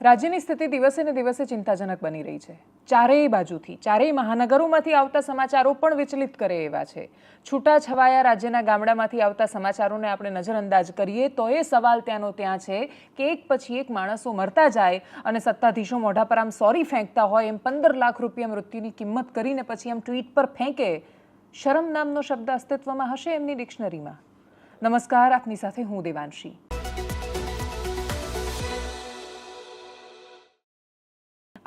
રાજ્યની સ્થિતિ દિવસે ને દિવસે ચિંતાજનક બની રહી છે. ચારેય બાજુથી, ચારેય મહાનગરોમાંથી આવતા સમાચારો પણ વિચલિત કરે એવા છે. છૂટાછવાયા રાજ્યના ગામડામાંથી આવતા સમાચારોને આપણે નજરઅંદાજ કરીએ તો એ સવાલ ત્યાંનો ત્યાં છે કે એક પછી એક માણસો મરતા જાય અને સત્તાધીશો મોઢા પર આમ સોરી ફેંકતા હોય એમ પંદર લાખ રૂપિયા મૃત્યુની કિંમત કરીને પછી આમ ટ્વીટ પર ફેંકે, શરમ નામનો શબ્દ અસ્તિત્વમાં હશે એમની ડિક્શનરીમાં. નમસ્કાર, આપની સાથે હું દેવાંશી.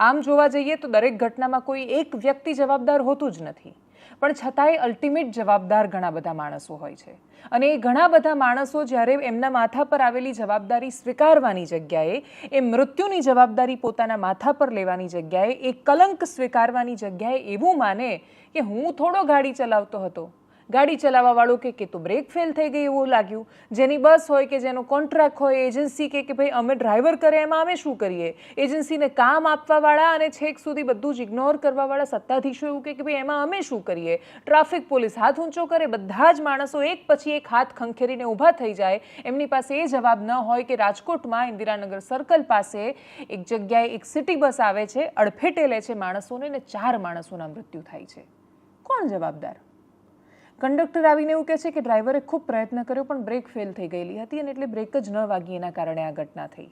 આમ જોવા જઈએ તો દરેક ઘટનામાં કોઈ એક વ્યક્તિ જવાબદાર હોતું જ નથી. પણ છતાંય અલ્ટિમેટ જવાબદાર ઘણા બધા માણસો હોય છે. અને એ ઘણા બધા માણસો જ્યારે એમના માથા પર આવેલી જવાબદારી સ્વીકારવાની જગ્યાએ, એ મૃત્યુની જવાબદારી પોતાના માથા પર લેવાની જગ્યાએ, એ કલંક સ્વીકારવાની જગ્યાએ એવું માને કે હું થોડો ગાડી ચલાવતો હતો. ગાડી ચલાવવા વાળો કે કે તો બ્રેક ફેલ થઈ ગઈ એવું લાગ્યું. જેની બસ હોય કે જેનો કોન્ટ્રાક્ટ હોય એજન્સી કે કે ભાઈ અમે ડ્રાઈવર કરે, એમાં અમે શું કરીએ? એજન્સીને કામ આપવાવાળા અને છેક સુધી બધું જ ઇગ્નોર કરવાવાળા સત્તાધીશો એવું કે ભાઈ એમાં અમે શું કરીએ? ટ્રાફિક પોલીસ હાથ ઊંચો કરે, બધા જ માણસો એક પછી એક હાથ ખંખેરીને ઊભા થઈ જાય. એમની પાસે એ જવાબ ન હોય કે રાજકોટમાં ઇન્દિરાનગર સર્કલ પાસે એક જગ્યાએ એક સિટી બસ આવે છે, અડફેટે લે છે માણસોને ને ચાર માણસોના મૃત્યુ થાય છે. કોણ જવાબદાર? કંડક્ટર આવીને એવું કહે છે કે ડ્રાઈવરે ખૂબ પ્રયત્ન કર્યો, પણ બ્રેક ફેલ થઈ ગયેલી હતી અને એટલે બ્રેક જ ન વાગી એના કારણે આ ઘટના થઈ.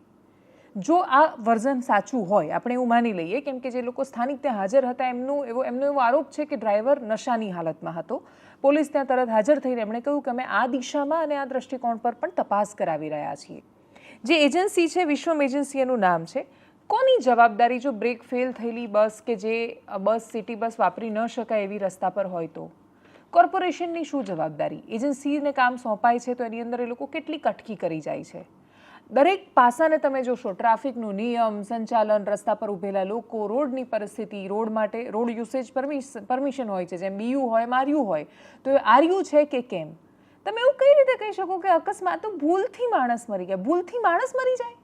જો આ વર્ઝન સાચું હોય, આપણે એવું માની લઈએ, કેમ કે જે લોકો સ્થાનિક ત્યાં હાજર હતા, એમનું એવો એમનો એવો આરોપ છે કે ડ્રાઈવર નશાની હાલતમાં હતો. પોલીસ ત્યાં તરત હાજર થઈને એમણે કહ્યું કે અમે આ દિશામાં અને આ દ્રષ્ટિકોણ પર પણ તપાસ કરાવી રહ્યા છીએ. જે એજન્સી છે, વિશ્વમ એજન્સી એનું નામ છે. કોની જવાબદારી જો બ્રેક ફેલ થયેલી બસ કે જે બસ, સિટી બસ વાપરી ન શકાય એવી રસ્તા પર હોય તો? કોર્પોરેશનની શું જવાબદારી? એજન્સીને કામ સોંપાય છે તો એની અંદર એ લોકો કેટલી કટકી કરી જાય છે? દરેક પાસાને તમે જોશો, ટ્રાફિકનું નિયમ, સંચાલન, રસ્તા પર ઊભેલા લોકો, રોડની પરિસ્થિતિ, રોડ માટે, રોડ યુસેજ પરમિશન હોય છે, જેમ બીયુ હોય, માર્યું હોય, તો એ આર્યું છે કે કેમ? તમે એવું કઈ રીતે કહી શકો કે અકસ્માત તો ભૂલથી માણસ મરી ગયા, ભૂલથી માણસ મરી જાય?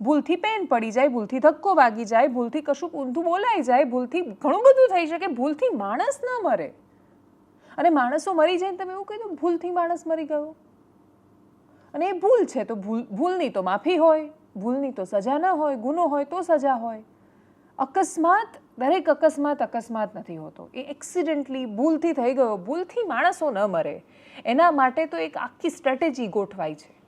ભૂલથી પેન પડી જાય, ભૂલથી ધક્કો વાગી જાય, ભૂલથી કશું ઊંધું બોલાઈ જાય, ભૂલથી ઘણું બધું થઈ શકે, ભૂલથી માણસ ન મરે. અને માણસો મરી જાય તમે એવું કહી દો, ભૂલથી માણસ મરી ગયો. અને એ ભૂલ છે, તો ભૂલ, ભૂલની તો માફી હોય, ભૂલની તો સજા ન હોય, ગુનો હોય તો સજા હોય. અકસ્માત, દરેક અકસ્માત અકસ્માત નથી હોતો. એ એક્સિડન્ટલી ભૂલથી થઈ ગયો, ભૂલથી માણસો ન મરે. એના માટે તો એક આખી સ્ટ્રેટેજી ગોઠવાય છે.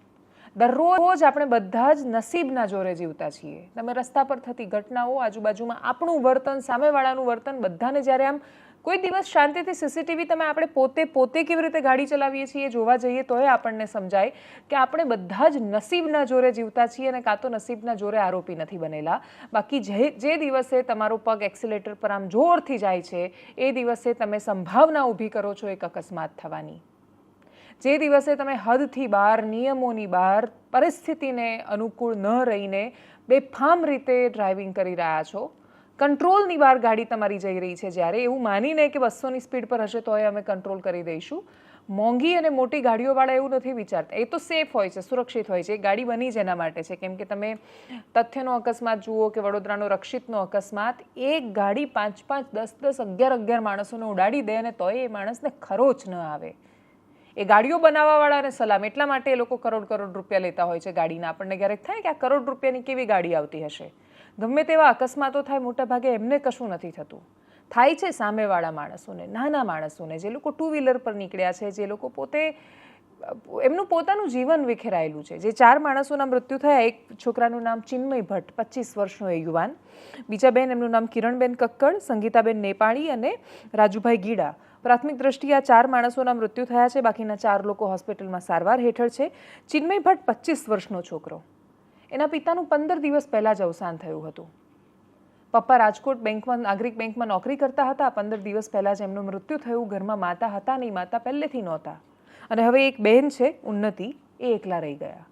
દરરોજ આપણે બધા જ નસીબના જોરે જીવતા છીએ. તમે રસ્તા પર થતી ઘટનાઓ, આજુબાજુમાં આપણું વર્તન, સામેવાળાનું વર્તન, બધાને જ્યારે આમ કોઈ દિવસ શાંતિથી સીસીટીવી તમે આપણે પોતે પોતે કેવી રીતે ગાડી ચલાવીએ છીએ જોવા જઈએ તોય આપણને સમજાય કે આપણે બધા જ નસીબના જોરે જીવતા છીએ અને કાં તો નસીબના જોરે આરોપી નથી બનેલા. બાકી જે જે દિવસે તમારો પગ એક્સિલેટર પર આમ જોરથી જાય છે, એ દિવસે તમે સંભાવના ઊભી કરો છો એક અકસ્માત થવાની. જે દિવસે તમે હદથી બહાર, નિયમોની બહાર, પરિસ્થિતિને અનુકૂળ ન રહીને બેફામ રીતે ડ્રાઇવિંગ કરી રહ્યા છો કંટ્રોલની બહાર ગાડી તમારી જઈ રહી છે જ્યારે. એવું માનીને કે બસોની સ્પીડ પર હશે તોય અમે કંટ્રોલ કરી દઈશું. મોંઘી અને મોટી ગાડીઓવાળા એવું નથી વિચારતા. એ તો સેફ હોય છે, સુરક્ષિત હોય છે. એ ગાડી બની જ એના માટે છે. કેમ કે તમે તથ્યનો અકસ્માત જુઓ કે વડોદરાનો રક્ષિતનો અકસ્માત, એક ગાડી પાંચ પાંચ દસ દસ અગિયાર અગિયાર માણસોને ઉડાડી દે અને તોય એ માણસને ખરોચ ન આવે. એ ગાડીઓ બનાવવાવાળાને સલામ એટલા માટે એ લોકો કરોડ કરોડ રૂપિયા લેતા હોય છે ગાડીના. આપણને ક્યારેક થાય કે આ કરોડ રૂપિયાની કેવી ગાડી આવતી હશે? ગમે તેવા અકસ્માતો થાય, મોટાભાગે એમને કશું નથી થતું. થાય છે સામેવાળા માણસોને, નાના માણસોને, જે લોકો ટુ વ્હીલર પર નીકળ્યા છે, જે લોકો પોતે, એમનું પોતાનું જીવન વિખેરાયેલું છે. જે ચાર માણસોના મૃત્યુ થયા, એક છોકરાનું નામ ચિન્મય ભટ્ટ, પચીસ વર્ષનો એ યુવાન. બીજા બેન, એમનું નામ કિરણબેન કક્કડ, સંગીતાબેન નેપાળી અને રાજુભાઈ ગીડા. પ્રાથમિક દ્રષ્ટિએ આ ચાર માણસોના મૃત્યુ થયા છે. બાકીના ચાર લોકો હોસ્પિટલમાં સારવાર હેઠળ છે. ચિન્મય ભટ્ટ પચીસ વર્ષનો છોકરો. એના પિતાનું પંદર દિવસ પહેલાં જ અવસાન થયું હતું. પપ્પા રાજકોટ બેંકમાં, નાગરિક બેંકમાં નોકરી કરતા હતા. પંદર દિવસ પહેલાં જ એમનું મૃત્યુ થયું. ઘરમાં માતા હતા, નહીં, માતા પહેલેથી નહોતા. અને હવે એક બહેન છે, ઉન્નતિ, એ એકલા રહી ગયા.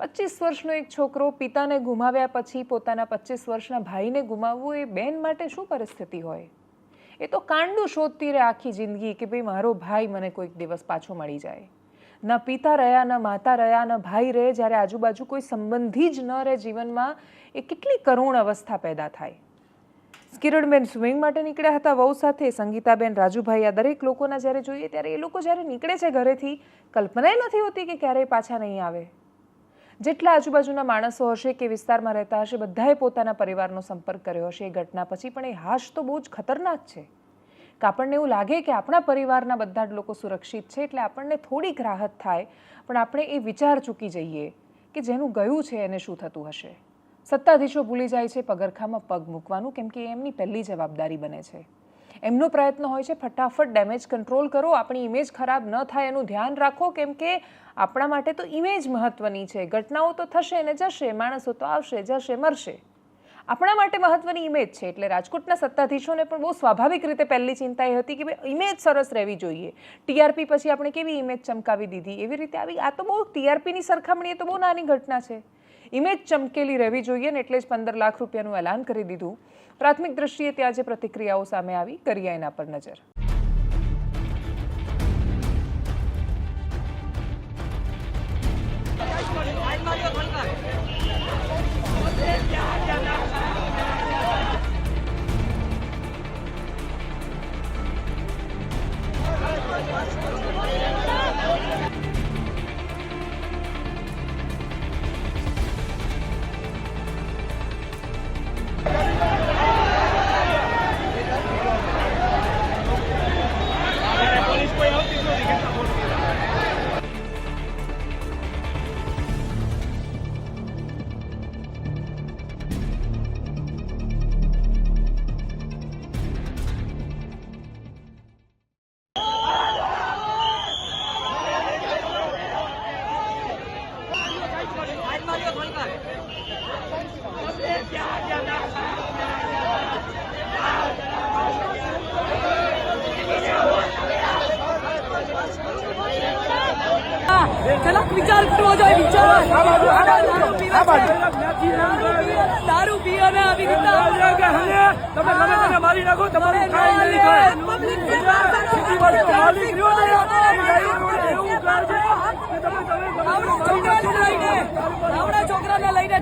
પચીસ વર્ષનો એક છોકરો પિતાને ગુમાવ્યા પછી પોતાના પચીસ વર્ષના ભાઈને ગુમાવવું એ બેન માટે શું પરિસ્થિતિ હોય? એ તો કાંડું શોધતી રહે આખી જિંદગી કે ભાઈ મારો ભાઈ મને કોઈક દિવસ પાછો મળી જાય. ન પિતા રહ્યા, ના માતા રહ્યા, ન ભાઈ રહે, જ્યારે આજુબાજુ કોઈ સંબંધી જ ન રહે જીવનમાં, એ કેટલી કરુણ અવસ્થા પેદા થાય. કિરણબેન સ્વિમિંગ માટે નીકળ્યા હતા, વહુ સાથે, સંગીતાબેન, રાજુભાઈ, આ દરેક લોકોના જ્યારે જોઈએ ત્યારે એ લોકો જ્યારે નીકળે છે ઘરેથી, કલ્પનાય નથી હોતી કે ક્યારેય પાછા નહીં આવે. જેટલા આજુબાજુના માણસો હશે કે વિસ્તારમાં રહેતા હશે, બધાએ પોતાના પરિવારનો સંપર્ક કર્યો હશે, એ ઘટના પછી પણ એ હાશ તો બહુ જ ખતરનાક છે. કે આપણને એવું લાગે કે આપણા પરિવારના બધા જ લોકો સુરક્ષિત છે એટલે આપણને થોડીક રાહત થાય, પણ આપણે એ વિચાર ચૂકી જઈએ કે જેનું ગયું છે એને શું થતું હશે. સત્તાધીશો ભૂલી જાય છે, પગરખામાં પગ મૂકવાનું, કેમ કે એમની પહેલી જવાબદારી બને છે. એમનો પ્રયત્ન હોય છે, ફટાફટ ડેમેજ કંટ્રોલ કરો, આપણી ઇમેજ ખરાબ ન થાય એનું ધ્યાન રાખો, કેમ કે આપણા માટે તો ઇમેજ મહત્વની છે. ઘટનાઓ તો થશે ને જશે, માણસો તો આવશે, જશે, મરશે. આપણા માટે મહત્વની ઇમેજ છે એટલે રાજકોટના સત્તાધીશોને પણ બહુ સ્વાભાવિક રીતે પહેલી ચિંતા એ હતી કે ઇમેજ સરસ રહેવી જોઈએ. ટીઆરપી પછી આપણે કેવી ઇમેજ ચમકાવી દીધી? એવી રીતે આવી આ તો બહુ ટીઆરપીની સરખામણીએ તો બહુ નાની ઘટના છે. ઇમેજ ચમકેલી રહેવી જોઈએ ને એટલે જ પંદર લાખ રૂપિયાનું એલાન કરી દીધું. પ્રાથમિક દ્રષ્ટિએ ત્યાં જે પ્રતિક્રિયાઓ સામે આવી, કરીએ એના પર નજર. Thank you.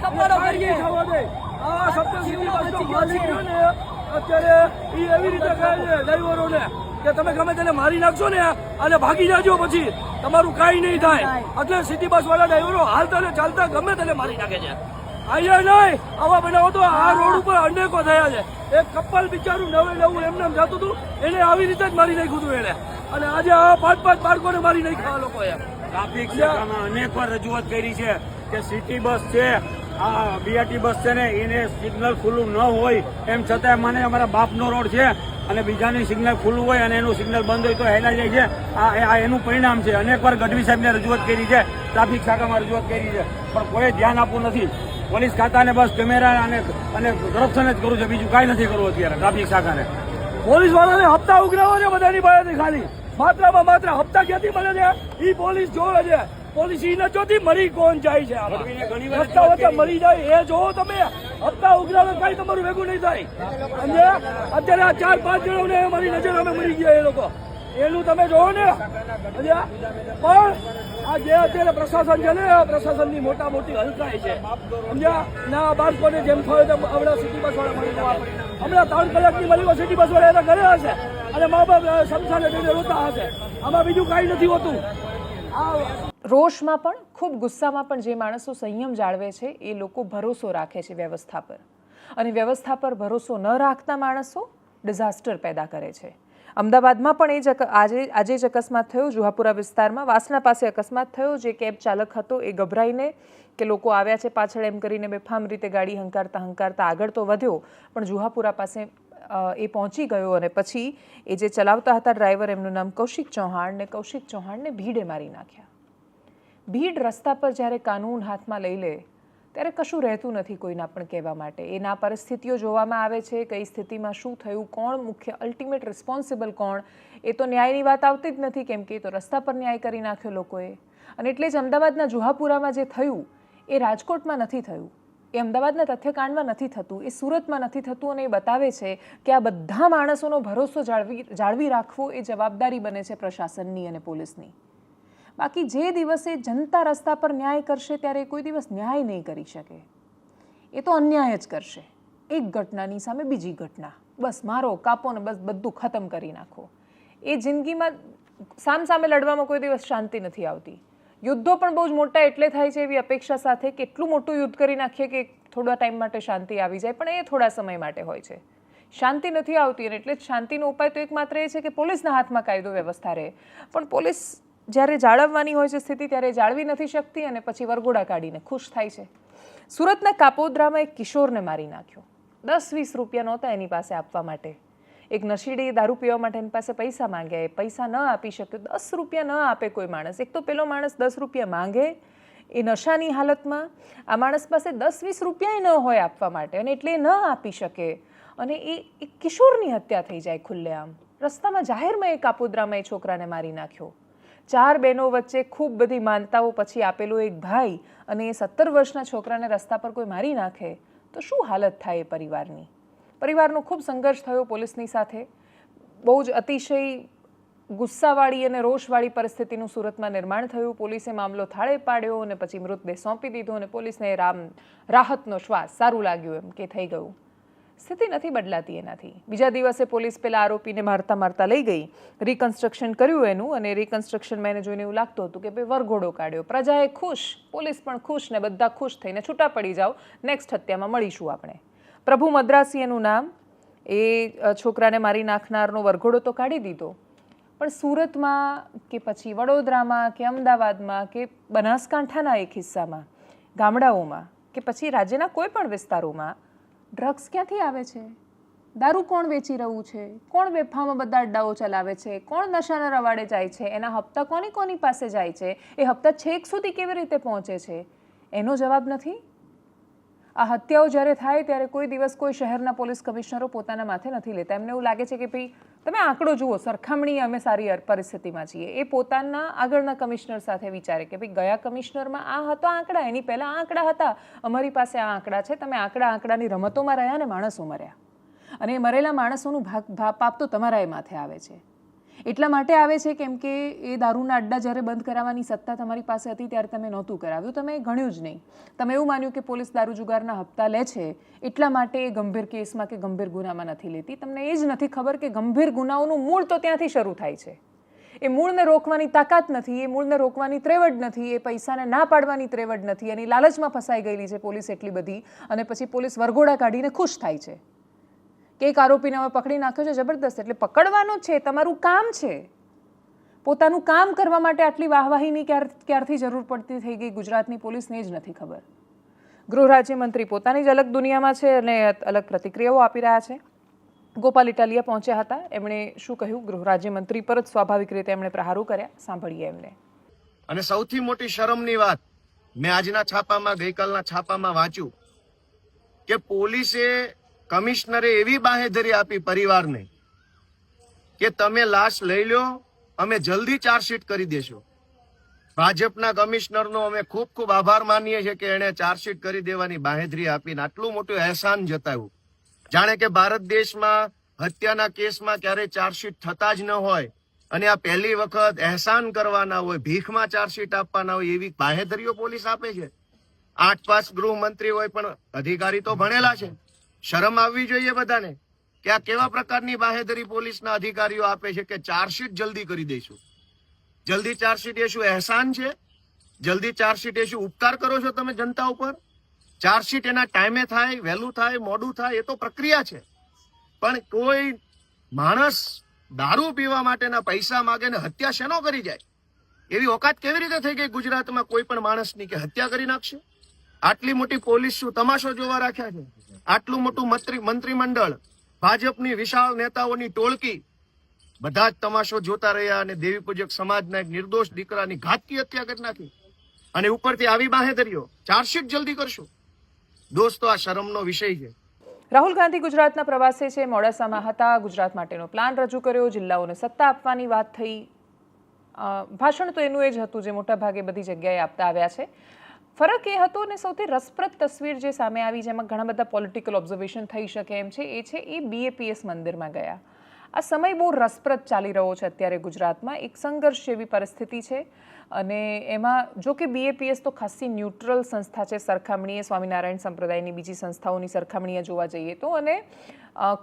છોકરાને કરીએ. આ શબ્દ સીધી માલિક રહ્યો ને અત્યારે ઈ એવી રીતે કહે છે ડ્રાઈવરોને કે તમે ગમે તેને મારી નાખશો ને અને ભાગી જાજો પછી. તમારું કાંઈ નહીં થાય. એટલે સિટી બસ વાળા ડ્રાઈવરો હાલતા ને ચાલતા ગમે તેને મારી નાખે છે. અહીંયા નહીં. આવા બનાવો તો આ રોડ ઉપર અનેકો થયા છે. એક કપલ બિચારું નવે નવું એમને એમ જતું હતું એને આવી રીતે જ મારી નાખ્યું હતું એને. અને આજે આ પાંચ પાંચ બાળકોને મારી નાખ્યા આ લોકોએ. ટ્રાફિક શાખામાં અનેક વાર રજૂઆત કરી છે કે સિટી બસ છે આ બીઆરટી બસ છે ને, એને સિગ્નલ ખુલ્લું ન હોય, એમ છતાં મને અમારા બાપનો રોડ છે અને બીજાની સિગ્નલ ખુલ્લું હોય અને એનું સિગ્નલ બંધ હોય તો હેલા જાય છે. આ એનું પરિણામ છે. અનેકવાર ગઢવી સાહેબને રજૂઆત કરી છે, ટ્રાફિક શાખામાં રજૂઆત કરી છે, પણ કોઈ ધ્યાન આપવું નથી. પોલીસ ખાતાને બસ, કેમેરા અને અને કરપ્શન જ કરવું છે. બીજું કાંઈ નથી કરવું અત્યારે ટ્રાફિક શાખાને. પોલીસ વાળાને હપ્તા ઉઘરાવો છે બધાની પાસેથી ખાલી. માત્રામાં માત્ર હપ્તા ક્યાંથી મળે છે? એ પોલીસ જોવે છે. પોલીસ ને જોતી મરી કોણ જાય છે હપ્તા વચ્ચે મરી જાય એ જોવો તમે. હપ્તા ઉઘરાવે કઈ તમારું ભેગું નહીં થાય. સમજે અત્યારે આ ચાર પાંચ જણોને મારી નજર અમે મરી ગયા એ લોકો. એનું તમે જોવો ને. પણ આ જે અત્યારે પ્રશાસન છે ને આ પ્રશાસનની મોટા મોટી હલકાઈ છે. સમજ્યા? ના બાળકોને જેમ થયો તેમ હમણાં સિટી બસ વાળા મળી હમણાં ત્રણ કલાકની મળી સિટી બસ વાળા એના ઘરે હશે. અને મા બાપ જઈને રોતા હશે. આમાં બીજું કાંઈ નથી હોતું. રોષમાં પણ, ખૂબ ગુસ્સામાં પણ જે માણસો સંયમ જાળવે છે, એ લોકો ભરોસો રાખે છે વ્યવસ્થા પર. અને વ્યવસ્થા પર ભરોસો ન રાખતા માણસો ડિઝાસ્ટર પેદા કરે છે. અમદાવાદમાં પણ એ જ આજે આજે જ અકસ્માત થયો. જુહાપુરા વિસ્તારમાં વાસણા પાસે અકસ્માત થયો. જે કેબ ચાલક હતો એ ગભરાઈને કે લોકો આવ્યા છે પાછળ એમ કરીને બેફામ રીતે ગાડી હંકારતા હંકારતા આગળ તો વધ્યો. પણ જુહાપુરા પાસે એ પહોંચી ગયો અને પછી એ જે ચલાવતા હતા ડ્રાઈવર એમનું નામ કૌશિક ચૌહાણ ને કૌશિક ચૌહાણને ભીડે મારી નાખ્યા. ભીડ રસ્તા પર જ્યારે કાનૂન હાથમાં લઈ લે, ત્યારે કશું રહેતું નથી કોઈના પણ કહેવા માટે. એના પરિસ્થિતિઓ જોવામાં આવે છે કઈ સ્થિતિમાં શું થયું, કોણ મુખ્ય અલ્ટિમેટ રિસ્પોન્સિબલ કોણ? એ તો ન્યાયની વાત આવતી જ નથી, કેમ કે એ તો રસ્તા પર ન્યાય કરી નાખ્યો લોકોએ. અને એટલે જ અમદાવાદના જુહાપુરામાં જે થયું, એ રાજકોટમાં નથી થયું. એ અમદાવાદના તથ્યકાંડમાં નથી થતું, એ સુરતમાં નથી થતું અને એ બતાવે છે કે આ બધા માણસોનો ભરોસો જાળવી જાળવી રાખવો એ જવાબદારી બને છે પ્રશાસનની અને પોલીસની. બાકી જે દિવસે જનતા રસ્તા પર ન્યાય કરશે ત્યારે કોઈ દિવસ ન્યાય નહીં કરી શકે. એ તો અન્યાય જ કરશે. એક ઘટનાની સામે બીજી ઘટના. બસ મારો કાપો ને બસ બધું ખતમ કરી નાખો. એ જિંદગીમાં સામ સામે લડવામાં કોઈ દિવસ શાંતિ નથી આવતી. યુદ્ધો પણ બહુ જ મોટા એટલે થાય છે એવી અપેક્ષા સાથે કેટલું મોટું યુદ્ધ કરી નાખીએ કે થોડા ટાઈમ માટે શાંતિ આવી જાય, પણ એ થોડા સમય માટે હોય છે. શાંતિ નથી આવતી અને એટલે જ શાંતિનો ઉપાય તો એકમાત્ર એ છે કે પોલીસના હાથમાં કાયદો વ્યવસ્થા રહે. પણ પોલીસ જ્યારે જાળવવાની હોય છે સ્થિતિ ત્યારે જાળવી નથી શકતી અને પછી વરઘોડા કાઢીને ખુશ થાય છે. સુરતના કાપોદ્રામાં એક કિશોરને મારી નાખ્યો. દસ વીસ રૂપિયા નહોતા એની પાસે આપવા માટે. એક નશીડી દારૂ પીવા માટે એની પાસે પૈસા માંગ્યા એ પૈસા ન આપી શક્યો દસ રૂપિયા ન આપે કોઈ માણસ. એક તો પેલો માણસ દસ રૂપિયા માંગે એ નશાની હાલતમાં, આ માણસ પાસે દસ વીસ રૂપિયા ન હોય આપવા માટે અને એટલે ન આપી શકે. અને એ એક કિશોરની હત્યા થઈ જાય ખુલ્લેઆમ. રસ્તામાં જાહેરમાં એ કાપોદ્રામાં એ છોકરાને મારી નાખ્યો. ચાર બહેનો વચ્ચે ખૂબ બધી માનતાઓ પછી આપેલો એક ભાઈ અને એ સત્તર વર્ષના છોકરાને રસ્તા પર કોઈ મારી નાખે, તો શું હાલત થાય એ પરિવારની? પરિવારનો ખૂબ સંઘર્ષ થયો પોલીસની સાથે. બહુ જ અતિશય ગુસ્સાવાળી અને રોષવાળી પરિસ્થિતિનું સુરતમાં નિર્માણ થયું. પોલીસે મામલો થાળે પાડ્યો અને પછી મૃતદેહ સોંપી દીધો અને પોલીસને રામ, રાહતનો શ્વાસ સારું લાગ્યું એમ કે થઈ ગયું. સ્થિતિ નથી બદલાતી એનાથી. બીજા દિવસે પોલીસ પેલા આરોપીને મારતા મારતા લઈ ગઈ. રિકન્સ્ટ્રક્શન કર્યું એનું અને રિકન્સ્ટ્રક્શનમાં એને જોઈને એવું લાગતું હતું કે ભાઈ વરઘોડો કાઢ્યો. પ્રજાએ ખુશ, પોલીસ પણ ખુશ ને બધા ખુશ થઈને છૂટા પડી જાઓ. નેક્સ્ટ હત્યામાં મળીશું આપણે. પ્રભુ મદ્રાસી એનું નામ. એ છોકરાને મારી નાખનારનો વરઘોડો તો કાઢી દીધો. પણ સુરતમાં કે પછી વડોદરામાં કે અમદાવાદમાં કે બનાસકાંઠાના એક હિસ્સામાં, ગામડાઓમાં કે પછી રાજ્યના કોઈ પણ વિસ્તારોમાં ડ્રગ્સ ક્યાંથી આવે છે? દારૂ કોણ વેચી રહ્યું છે? કોણ બેફામાં બધા અડ્ડાઓ ચલાવે છે? કોણ નશાના રવાડે જાય છે? એના હપ્તા કોની કોની પાસે જાય છે? એ હપ્તા છેક સુધી કેવી રીતે પહોંચે છે? એનો જવાબ નથી? આ હત્યાઓ જ્યારે થાય ત્યારે કોઈ દિવસ કોઈ શહેરના પોલીસ કમિશનરો પોતાના માથે નથી લેતા. એમને એવું લાગે છે કે ભાઈ તમે આંકડો જુઓ, સરખામણી અમે સારી પરિસ્થિતિમાં છીએ. એ પોતાના આગળના કમિશનર સાથે વિચારે કે ભાઈ ગયા કમિશનરમાં આ હતો આંકડા, એની પહેલાં આ આંકડા હતા. અમારી પાસે આ આંકડા છે, તમે આંકડા આંકડાની રમતોમાં રહ્યા ને માણસો મર્યા. અને એ મરેલા માણસોનું ભાગ પાપ તો તમારા એ માથે આવે છે. એટલા માટે આવે છે કેમ કે એ દારૂના અડ્ડા જ્યારે બંધ કરાવવાની સત્તા તમારી પાસે હતી ત્યારે તમે નહોતું કરાવ્યું. તમે ગણ્યું જ નહીં. તમે એવું માન્યું કે પોલીસ દારૂ જુગારના હપ્તા લે છે, એટલા માટે એ ગંભીર કેસમાં કે ગંભીર ગુનામાં નથી લેતી. તમને એ જ નથી ખબર કે ગંભીર ગુનાઓનું મૂળ તો ત્યાંથી શરૂ થાય છે. એ મૂળને રોકવાની તાકાત નથી, એ મૂળને રોકવાની ત્રેવડ નથી, એ પૈસાને ના પાડવાની ત્રેવડ નથી, એની લાલચમાં ફસાઈ ગયેલી છે પોલીસ એટલી બધી અને પછી પોલીસ વરઘોડા કાઢીને ખુશ થાય છે. કે એક આરોપીને હવે પકડી નાખ્યો છે જબરદસ્ત. એટલે પકડવાનો છે, તમારું કામ છે. પોતાનું કામ કરવા માટે આટલી વાહવાહીની ક્યાર, ક્યારથી જરૂર પડતી થઈ ગઈ? ગુજરાતની પોલીસને જ નથી ખબર. ગૃહ રાજ્યમંત્રી પોતાની જ અલગ દુનિયામાં છે અને અલગ પ્રતિક્રિયાઓ આપી રહ્યા છે. ગોપાલ ઇટાલિયા પહોંચ્યા હતા. એમણે શું કહ્યું? ગૃહ રાજ્યમંત્રી પર જ સ્વાભાવિક રીતે એમણે પ્રહારો કર્યા. સાંભળીએ એમને. અને સૌથી મોટી શરમની વાત મેં આજના છાપામાં, ગઈકાલના છાપામાં વાંચ્યું કે પોલીસે કમિશનરે એવી બાહેધરી આપી પરિવારને કે તમે લાશ લઈ લો, અમે જલ્દી ચાર્જશીટ કરી દેશું. ભાજપના કમિશનરનો અમે ખૂબ ખૂબ આભાર માનીએ છીએ કે એણે ચાર્જશીટ કરી દેવાની બાહેધરી આપીને આટલું મોટું અહેસાન જતાવ્યું. જાણે કે ભારત દેશમાં હત્યાના કેસમાં ક્યારેય ચાર્જશીટ થતા જ ન હોય અને આ પહેલી વખત અહેસાન કરવાના હોય, ભીખમાં ચાર્જશીટ આપવાના હોય એવી બાહેધરીઓ પોલીસ આપે છે. આઠ પાંચ ગૃહમંત્રી હોય પણ અધિકારી તો ભણેલા છે. શરમ આવવી જોઈએ બધાને કે આ કેવા પ્રકારની બાહેધરી પોલીસના અધિકારીઓ આપે છે કે ચાર્જશીટ જલ્દી કરી દઈશું? જલ્દી ચાર્જશીટ એ શું અહેસાન છે? જલ્દી ચાર્જશીટ એ શું ઉપકાર કરો છો તમે જનતા ઉપર? ચાર્જશીટ એના ટાઈમે થાય, વહેલું થાય, મોડું થાય એ તો પ્રક્રિયા છે. પણ કોઈ માણસ દારૂ પીવા માટેના પૈસા માગે ને હત્યા શેનો કરી જાય? એવી ઓકાત કેવી રીતે થઈ ગઈ ગુજરાતમાં કોઈ પણ માણસની કે હત્યા કરી નાખશે? આટલી મોટી પોલીસ શું તમાશો જોવા રાખ્યા છે? આટલું મોટું મંત્રી મંત્રીમંડળ, ભાજપની વિશાળ નેતાઓની ટોળકી, બધા જ તમાશો જોતા રહ્યા અને દેવી પૂજક સમાજના એક નિર્દોષ દીકરાની ઘાતકી હત્યા કરી નાખી. અને ઉપરથી આવી બાહેધરીઓ, ચાર્જશીટ જલ્દી કરશો. દોસ્તો, આ શરમનો વિષય છે. રાહુલ ગાંધી ગુજરાતના પ્રવાસે છે, મોડાસામાં હતા. ગુજરાત માટેનો પ્લાન રજૂ કર્યો, જિલ્લાઓને સત્તા આપવાની વાત થઈ. ભાષણ તો એનું એ જ હતું, જે મોટાભાગે બધી જગ્યાએ આપતા આવ્યા છે. ફરક એ હતો ને સૌથી રસપ્રદ તસવીર જે સામે આવી, જેમાં ઘણા બધા પોલિટિકલ ઓબ્ઝર્વેશન થઈ શકે એમ છે, એ છે એ બીએપીએસ મંદિરમાં ગયા. આ સમય બહુ રસપ્રદ ચાલી રહ્યો છે અત્યારે ગુજરાતમાં. એક સંઘર્ષ જેવી પરિસ્થિતિ છે અને એમાં જો કે બીએપીએસ તો ખાસી ન્યુટ્રલ સંસ્થા છે. સરખામણીએ સ્વામિનારાયણ સંપ્રદાયની બીજી સંસ્થાઓની સરખામણીએ જોવા જઈએ તો અને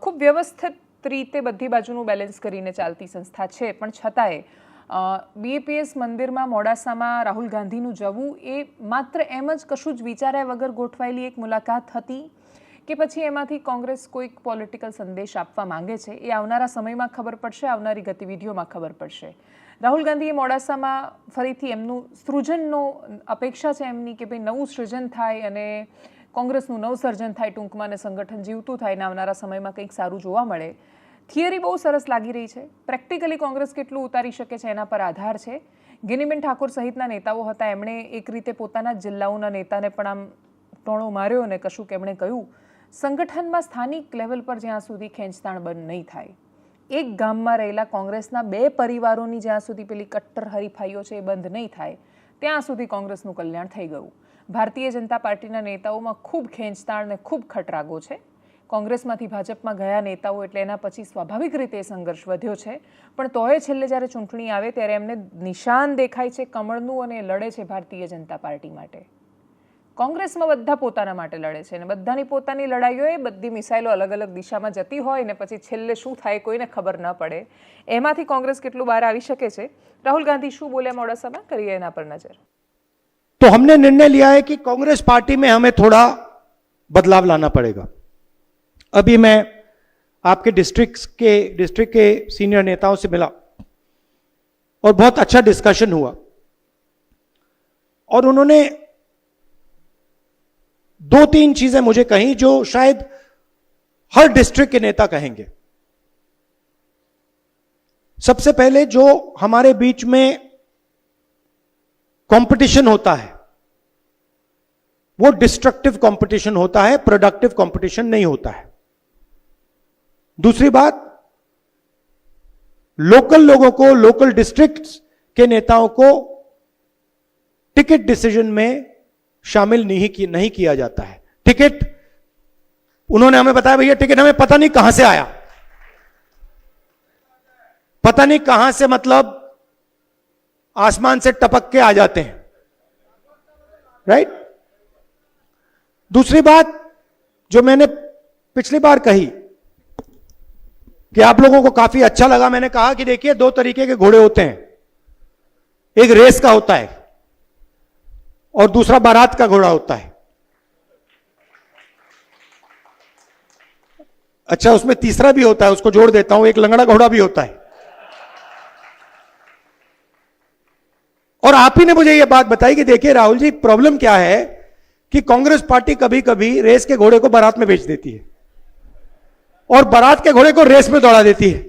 ખૂબ વ્યવસ્થિત રીતે બધી બાજુનું બેલેન્સ કરીને ચાલતી સંસ્થા છે. પણ છતાંય બીએપીએસ મંદિરમાં મોડાસામાં રાહુલ ગાંધીનું જવું એ માત્ર એમ જ કશું જ વિચાર્યા વગર ગોઠવાયેલી એક મુલાકાત હતી કે પછી એમાંથી કોંગ્રેસ કોઈક પોલિટિકલ સંદેશ આપવા માંગે છે? એ આવનારા સમયમાં ખબર પડશે, આવનારી ગતિવિધિઓમાં ખબર પડશે. રાહુલ ગાંધીએ મોડાસામાં ફરીથી એમનું સૃજનનો અપેક્ષા છે એમની કે ભાઈ નવું સૃજન થાય અને કોંગ્રેસનું નવસર્જન થાય ટૂંકમાં અને સંગઠન જીવતું થાય ને આવનારા સમયમાં કંઈક સારું જોવા મળે. થિયરી બહુ સરસ લાગી રહી છે. પ્રેક્ટિકલી કોંગ્રેસ કેટલું ઉતારી શકે છે એના પર આધાર છે. ગિનીબેન ઠાકોર સહિતના નેતાઓ હતા. એમણે એક રીતે પોતાના જિલ્લાઓના નેતાને પણ આમ ટોણો માર્યો અને કશું કે એમણે કહ્યું, સંગઠનમાં સ્થાનિક લેવલ પર જ્યાં સુધી ખેંચતાણ બંધ નહીં થાય, એક ગામમાં રહેલા કોંગ્રેસના બે પરિવારોની જ્યાં સુધી પેલી કટ્ટર હરીફાઈઓ છે એ બંધ નહીં થાય, ત્યાં સુધી કોંગ્રેસનું કલ્યાણ થઈ ગયું. ભારતીય જનતા પાર્ટીના નેતાઓમાં ખૂબ ખેંચતાણ ને ખૂબ ખટરાગો છે. કોંગ્રેસમાંથી ભાજપમાં ગયા નેતાઓ એટલે એના પછી સ્વાભાવિક રીતે એ સંઘર્ષ વધ્યો છે પણ તોય છેલ્લે જ્યારે ચૂંટણી આવે ત્યારે એમને નિશાન દેખાય છે કમળનું અને એ લડે છે ભારતીય જનતા પાર્ટી માટે કોંગ્રેસમાં બધા પોતાના માટે લડે છે અને બધાની પોતાની લડાઈઓ એ બધી મિસાઇલો અલગ અલગ દિશામાં જતી હોય ને પછી છેલ્લે શું થાય કોઈને ખબર ન પડે એમાંથી કોંગ્રેસ કેટલું બહાર આવી શકે છે રાહુલ ગાંધી શું બોલ્યા મોડાસામાં કરીએ એના પર નજર तो हमने निर्णय लिया है कि कांग्रेस पार्टी में हमें थोड़ा बदलाव लाना पड़ेगा अभी मैं आपके डिस्ट्रिक्ट के डिस्ट्रिक्ट के सीनियर नेताओं से मिला और बहुत अच्छा डिस्कशन हुआ। और उन्होंने दो तीन चीज़ें मुझे कही जो शायद हर डिस्ट्रिक्ट के नेता कहेंगे। सबसे पहले जो हमारे बीच में कंपटीशन होता है, वो डिस्ट्रक्टिव कंपटीशन होता है प्रोडक्टिव कंपटीशन नहीं होता है। दूसरी बात लोकल लोगों को लोकल डिस्ट्रिक्ट के नेताओं को टिकट डिसीज़न में शामिल नहीं की, नहीं किया जाता है। टिकट उन्होंने हमें बताया भैया टिकट हमें पता नहीं कहाँ से आया। पता नहीं कहाँ से मतलब आसमान से टपक के आ जाते हैं। राइट दूसरी बात जो मैंने पिछली बार कही कि आप लोगों को काफ़ी अच्छा लगा। मैंने कहा कि देखिए, दो तरीके के घोड़े होते हैं। एक रेस का होता है और दूसरा बारात का घोड़ा होता है। अच्छा उसमें तीसरा भी होता है, उसको जोड़ देता हूँ। एक लंगड़ा घोड़ा भी होता है। और आप ही ने मुझे यह बात बताई कि देखिए, राहुल जी, प्रॉब्लम क्या है कि कांग्रेस पार्टी कभी कभी रेस के घोड़े को बारात में बेच देती है। और बारात के घोड़े को रेस में दौड़ा देती है।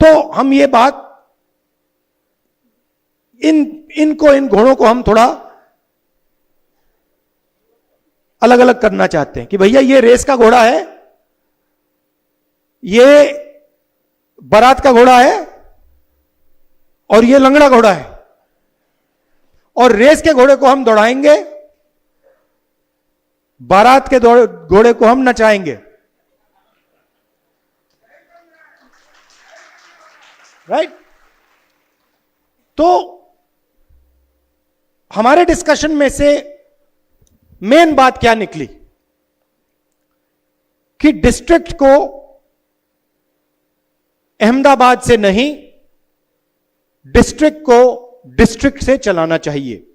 तो हम ये बात, इन, इनको, इन घोड़ों को हम थोड़ा अलग अलग करना चाहते हैं कि भैया ये रेस का घोड़ा है, ये बारात का घोड़ा है, और ये लंगड़ा घोड़ा है। और रेस के घोड़े को हम दौड़ाएँगे बारात के घोड़े को हम नचाएँगे। Right right? तो हमारे डिस्कशन में से मेन बात क्या निकली? कि डिस्ट्रिक्ट को अहमदाबाद से नहीं डिस्ट्रिक्ट को डिस्ट्रिक्ट से चलाना चाहिए।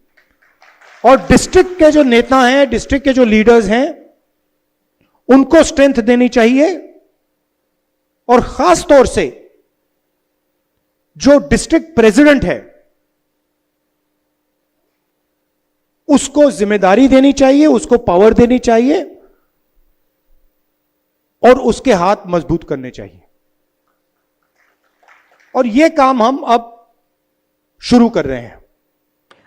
और डिस्ट्रिक्ट के जो नेता हैं डिस्ट्रिक्ट के जो लीडर्स हैं, उनको स्ट्रेंथ देनी चाहिए। और खास तौर से जो डिस्ट्रिक्ट प्रेसिडेंट है, उसको ज़िम्मेदारी देनी चाहिए, उसको पावर देनी चाहिए और उसके हाथ मज़बूत करने चाहिए। और यह काम हम अब शुरू कर रहे हैं।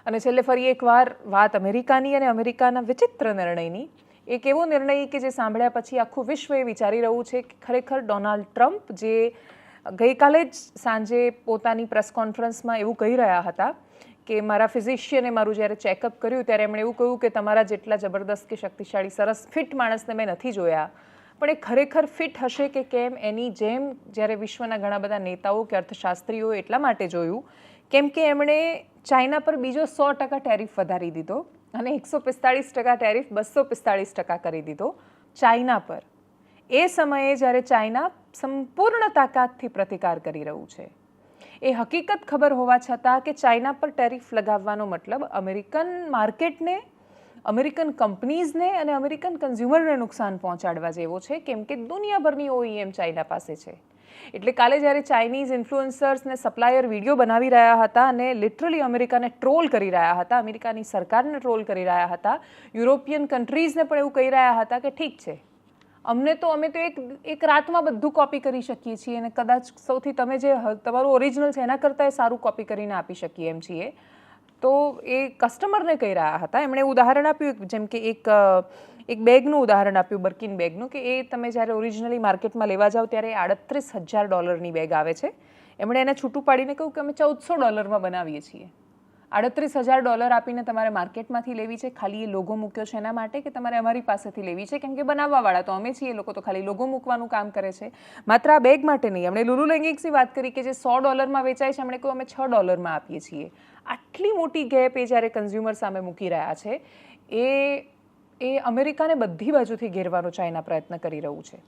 અને છેલ્લે ફરી એકવાર વાત અમેરિકાની અને અમેરિકાના વિચિત્ર નિર્ણયની. એક એવો નિર્ણય કે જે સાંભળ્યા પછી આખું વિશ્વ એ વિચારી રહ્યું છે કે ખરેખર ડોનાલ્ડ ટ્રમ્પ જે ગઈકાલે જ સાંજે પોતાની પ્રેસ કોન્ફરન્સમાં એવું કહી રહ્યા હતા કે મારા ફિઝિશિયને મારું જ્યારે ચેકઅપ કર્યું ત્યારે એમણે એવું કહ્યું કે તમારા જેટલા જબરદસ્ત કે શક્તિશાળી, સરસ, ફિટ માણસને મેં નથી જોયા. પણ એ ખરેખર ફિટ હશે કે કેમ એની જેમ જ્યારે વિશ્વના ઘણા બધા નેતાઓ કે અર્થશાસ્ત્રીઓ એટલા માટે જોયું? કેમ કે એમણે ચાઇના પર બીજો સો ટકા ટેરિફ વધારી દીધો અને એકસો પિસ્તાળીસ ટકા ટેરિફ બસો પિસ્તાળીસ ટકા કરી દીધો ચાઇના પર. એ સમયે જ્યારે ચાઇના સંપૂર્ણ તાકાતથી પ્રતિકાર કરી રહ્યું છે. એ હકીકત ખબર હોવા છતાં કે ચાઇના પર ટેરિફ લગાવવાનો મતલબ અમેરિકન માર્કેટને અમેરિકન કંપનીઝને અને અમેરિકન કન્ઝ્યુમરને નુકસાન પહોંચાડવા જેવો છે, કેમ કે દુનિયાભરની ઓઈએમ ચાઇના પાસે છે. એટલે કાલે જ્યારે ચાઇનીઝ ઇન્ફ્લુઅન્સર્સને સપ્લાયર વીડિયો બનાવી રહ્યા હતા અને લિટરલી અમેરિકાને ટ્રોલ કરી રહ્યા હતા, અમેરિકાની સરકારને ટ્રોલ કરી રહ્યા હતા, યુરોપિયન કન્ટ્રીઝને પણ એવું કહી રહ્યા હતા કે ઠીક છે, અમને તો અમે તો એક એક રાતમાં બધું કોપી કરી શકીએ છીએ અને કદાચ સૌથી તમે જે તમારું ઓરિજિનલ છે એના કરતાં એ સારું કોપી કરીને આપી શકીએ એમ છીએ. તો એ કસ્ટમરને કહી રહ્યા હતા. એમણે ઉદાહરણ આપ્યું, જેમ કે એક એક બેગનું ઉદાહરણ આપ્યું, બર્કિન બેગનું, કે એ તમે જ્યારે ઓરિજિનલી માર્કેટમાં લેવા જાઓ ત્યારે આડત્રીસ હજાર ડોલરની બેગ આવે છે. એમણે એને છૂટું પાડીને કહ્યું કે અમે ચૌદસો ડોલરમાં બનાવીએ છીએ. આડત્રીસ હજાર ડોલર આપીને તમારે માર્કેટમાંથી લેવી છે, ખાલી એ લોગો મૂક્યો છે એના માટે કે તમારે અમારી પાસેથી લેવી છે? કેમ કે બનાવવાવાળા તો અમે છીએ, એ લોકો તો ખાલી લોગો મૂકવાનું કામ કરે છે. માત્ર આ બેગ માટે નહીં, એમણે લુલુ લેંગિક્સની વાત કરી કે જે સો ડોલરમાં વેચાય છે, એમણે કહ્યું અમે છ ડોલરમાં આપીએ છીએ. આટલી મોટી ગેપ એ જ્યારે કન્ઝ્યુમર સામે મૂકી રહ્યા છે, એ એ અમેરિકાને બધી બાજુથી ઘેરવાનો ચાઇના પ્રયત્ન કરી રહ્યું છે.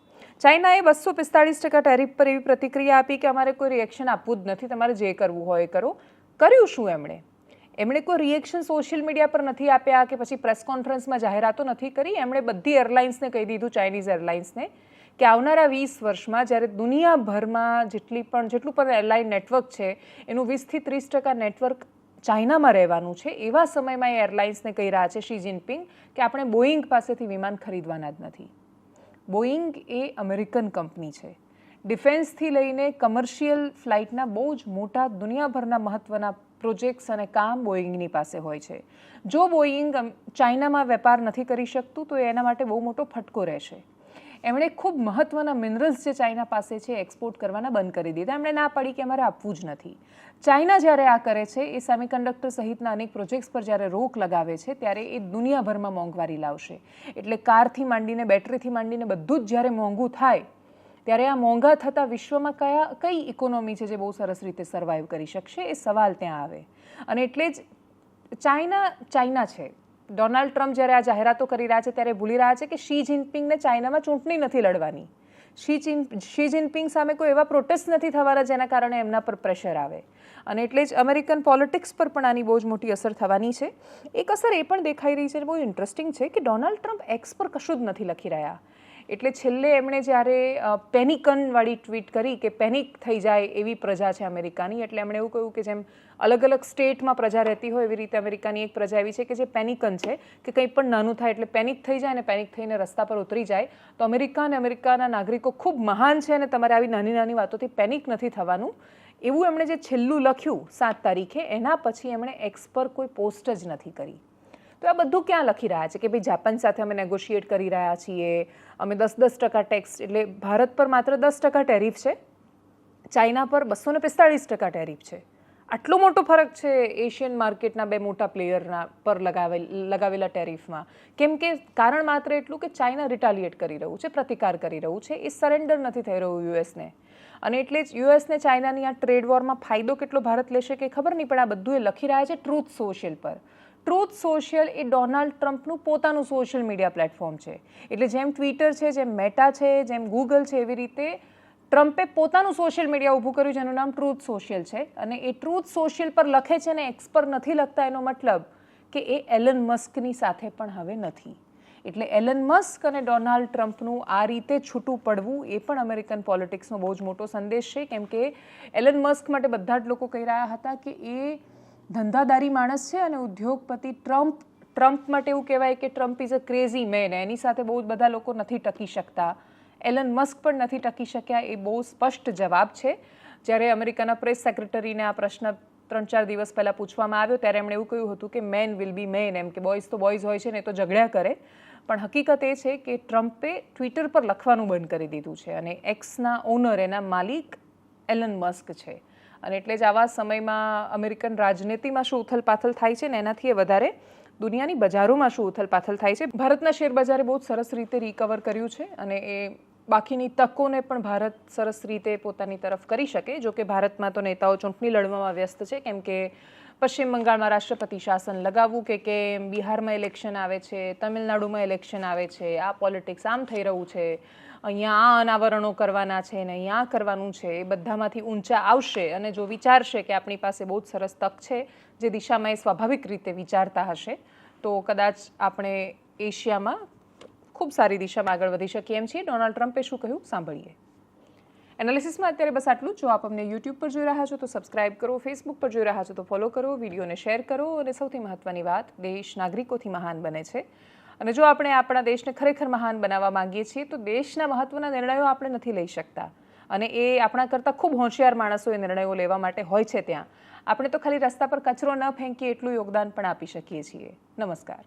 ચાઇનાએ બસો પિસ્તાળીસ ટકા ટેરિફ પર એવી પ્રતિક્રિયા આપી કે અમારે કોઈ રિએક્શન આપવું જ નથી, તમારે જે કરવું હોય એ કરો. કર્યું શું એમણે? એમણે કોઈ રિએક્શન સોશિયલ મીડિયા પર નથી આપ્યા કે પછી પ્રેસ કોન્ફરન્સમાં જાહેરાતો નથી કરી? એમણે બધી એરલાઇન્સને કહી દીધું ચાઇનીઝ એરલાઇન્સને કે આવનારા વીસ વર્ષમાં જ્યારે દુનિયાભરમાં જેટલી પણ, જેટલું પણ એરલાઇન નેટવર્ક છે, એનું વીસથી ત્રીસ ટકા નેટવર્ક ચાઇનામાં રહેવાનું છે. એવા સમયમાં એ એરલાઇન્સને કહી રહ્યા છે શી જિનપિંગ કે આપણે બોઈંગ પાસેથી વિમાન ખરીદવાના જ નથી. બોઈંગ એ અમેરિકન કંપની છે. ડિફેન્સથી લઈને કમર્શિયલ ફ્લાઇટના બહુ જ મોટા દુનિયાભરના મહત્ત્વના પ્રોજેક્ટ્સ અને કામ બોઈંગની પાસે હોય છે. જો બોઈંગ ચાઇનામાં વેપાર નથી કરી શકતું, તો એના માટે બહુ મોટો ફટકો રહેશે. એમણે ખૂબ મહત્ત્વના મિનરલ્સ જે ચાઇના પાસે છે, એક્સપોર્ટ કરવાના બંધ કરી દીધા. એમણે ના પાડી કે અમારે આપવું જ નથી. ચાઇના જ્યારે આ કરે છે, એ સેમિકન્ડક્ટર સહિતના અનેક પ્રોજેક્ટ્સ પર જ્યારે રોક લગાવે છે, ત્યારે એ દુનિયાભરમાં મોંઘવારી લાવશે. એટલે કારથી માંડીને, બેટરીથી માંડીને બધું જ જ્યારે મોંઘું થાય ત્યારે આ મોંઘા થતા વિશ્વમાં કયા, કઈ ઇકોનોમી છે જે બહુ સરસ રીતે સર્વાઈવ કરી શકશે એ સવાલ ત્યાં આવે. અને એટલે જ ચાઇના ચાઇના છે. ડોનાલ્ડ ટ્રમ્પ જ્યારે આ જાહેરાતો કરી રહ્યા છે ત્યારે ભૂલી રહ્યા છે કે શી જિનપિંગને ચાઇનામાં ચૂંટણી નથી લડવાની. શી જિન શી જિનપિંગ સામે કોઈ એવા પ્રોટેસ્ટ નથી થવાના જેના કારણે એમના પર પ્રેશર આવે. અને એટલે જ અમેરિકન પોલિટિક્સ પર પણ આની બહુ જ મોટી અસર થવાની છે. એક અસર એ પણ દેખાઈ રહી છે, બહુ ઇન્ટરેસ્ટિંગ છે કે ડોનાલ્ડ ટ્રમ્પ એક્સ પર કશું જ નથી લખી રહ્યા. એટલે છેલ્લે એમણે જ્યારે પેનિકનવાળી ટ્વીટ કરી કે પેનિક થઈ જાય એવી પ્રજા છે અમેરિકાની, એટલે એમણે એવું કહ્યું કે જેમ અલગ અલગ સ્ટેટમાં પ્રજા રહેતી હોય એવી રીતે અમેરિકાની એક પ્રજા એવી છે કે જે પેનિકન છે, કે કંઈ પણ નાનું થાય એટલે પેનિક થઈ જાય અને પેનિક થઈને રસ્તા પર ઉતરી જાય. તો અમેરિકા અને અમેરિકાના નાગરિકો ખૂબ મહાન છે અને તમારે આવી નાની નાની વાતોથી પેનિક નથી થવાનું. એવું એમણે જે છેલ્લું લખ્યું સાત તારીખે, એના પછી એમણે એક્સ પર કોઈ પોસ્ટ જ નથી કરી. તો આ બધું ક્યાં લખી રહ્યા છે કે ભાઈ જાપાન સાથે અમે નેગોશિએટ કરી રહ્યા છીએ? અમે દસ દસ ટકા ટેક્સ એટલે ભારત પર માત્ર દસ ટકા ટેરિફ છે, ચાઇના પર બસો ને પિસ્તાળીસ ટકા ટેરિફ છે. આટલો મોટો ફરક છે એશિયન માર્કેટના બે મોટા પ્લેયરના પર લગાવેલ, લગાવેલા ટેરિફમાં કેમ કે કારણ માત્ર એટલું કે ચાઇના રિટાલિએટ કરી રહ્યું છે, પ્રતિકાર કરી રહ્યું છે, એ સરેન્ડર નથી થઈ રહ્યું યુએસને અને એટલે જ યુએસને ચાઇનાની આ ટ્રેડ વોરમાં ફાયદો કેટલો ભારત લેશે કે ખબર નહીં, પણ આ બધું એ લખી રહ્યા છે ટ્રુથ સોશિયલ પર. ટ્રુથ સોશિયલ એ ડોનાલ્ડ ટ્રમ્પનું પોતાનું સોશિયલ મીડિયા પ્લેટફોર્મ છે. એટલે જેમ ટ્વિટર છે, જેમ મેટા છે, જેમ ગૂગલ છે, એવી રીતે ટ્રમ્પે પોતાનું સોશિયલ મીડિયા ઊભું કર્યું જેનું નામ ટ્રુથ સોશિયલ છે. અને એ ટ્રુથ સોશિયલ પર લખે છે ને એક્સ નથી લખતા, એનો મતલબ કે એ એલન મસ્કની સાથે પણ હવે નથી. એટલે એલન મસ્ક અને ડોનાલ્ડ ટ્રમ્પનું આ રીતે છૂટું પડવું એ પણ અમેરિકન પોલિટિક્સનો બહુ જ મોટો સંદેશ છે. કેમ કે એલન મસ્ક માટે બધા જ લોકો કહી રહ્યા હતા કે એ ધંધાદારી માણસ છે અને ઉદ્યોગપતિ ટ્રમ્પ ટ્રમ્પ માટે એવું કહેવાય કે Trump is a crazy man એની સાથે બહુ બધા લોકો નથી ટકી શકતા. એલન મસ્ક પણ નથી ટકી શક્યા, એ બહુ સ્પષ્ટ જવાબ છે. જ્યારે અમેરિકાના પ્રેસ સેક્રેટરીને આ પ્રશ્ન ત્રણ ચાર દિવસ પહેલાં પૂછવામાં આવ્યો, ત્યારે એમણે એવું કહ્યું હતું કે મેન વિલ બી મેન એમ કે બોયઝ તો બોયઝ હોય છે ને તો ઝઘડ્યા કરે. પણ હકીકત એ છે કે ટ્રમ્પે ટ્વિટર પર લખવાનું બંધ કરી દીધું છે અને એક્સના ઓનર એના માલિક એલન મસ્ક છે. અને એટલે જ આવા સમયમાં અમેરિકન રાજનીતિમાં શું ઉથલપાથલ થાય છે ને એનાથી એ વધારે દુનિયાની બજારોમાં શું ઉથલપાથલ થાય છે? ભારતના શેર બજારે બહુ સરસ રીતે રિકવર કર્યું છે અને એ બાકીની તકોને પણ ભારત સરસ રીતે પોતાની તરફ કરી શકે, જો કે ભારતમાં તો નેતાઓ ચૂંટણી લડવામાં વ્યસ્ત છે, કેમ કે પશ્ચિમ બંગાળમાં રાષ્ટ્રપતિ શાસન લગાવવું કે કેમ, બિહારમાં ઇલેક્શન આવે છે, તમિલનાડુમાં ઇલેક્શન આવે છે, આ પોલિટિક્સ આમ થઈ રહ્યું છે. અહીંયા અનાવરણો કરવાના છે ને અહીંયા કરવાનું છે, એ બધામાંથી ઊંચા આવશે અને જો વિચારશે કે આપણી પાસે બહુ જ સરસ તક છે, જે દિશામાં એ સ્વાભાવિક રીતે વિચારતા હશે, તો કદાચ આપણે એશિયામાં ખૂબ સારી દિશામાં આગળ વધી શકીએ એમ છીએ. ડોનાલ્ડ ટ્રમ્પે શું કહ્યું? સાંભળીએ. એનાલિસિસમાં અત્યારે બસ આટલું જો. આપ અમને યુટ્યુબ પર જોઈ રહ્યા છો તો સબસ્ક્રાઇબ કરો, ફેસબુક પર જોઈ રહ્યા છો તો ફોલો કરો, વિડીયોને શેર કરો અને સૌથી મહત્ત્વની વાત દેશ નાગરિકોથી મહાન બને છે. અને જો આપણે આપણા દેશને ખરેખર મહાન બનાવવા માંગીએ છીએ, તો દેશના મહત્ત્વના નિર્ણયો આપણે નથી લઈ શકતા. અને એ આપણા કરતાં ખૂબ હોશિયાર માણસો એ નિર્ણયો લેવા માટે હોય છે ત્યાં. આપણે તો ખાલી રસ્તા પર કચરો ન ફેંકીએ, એટલું યોગદાન પણ આપી શકીએ છીએ. નમસ્કાર.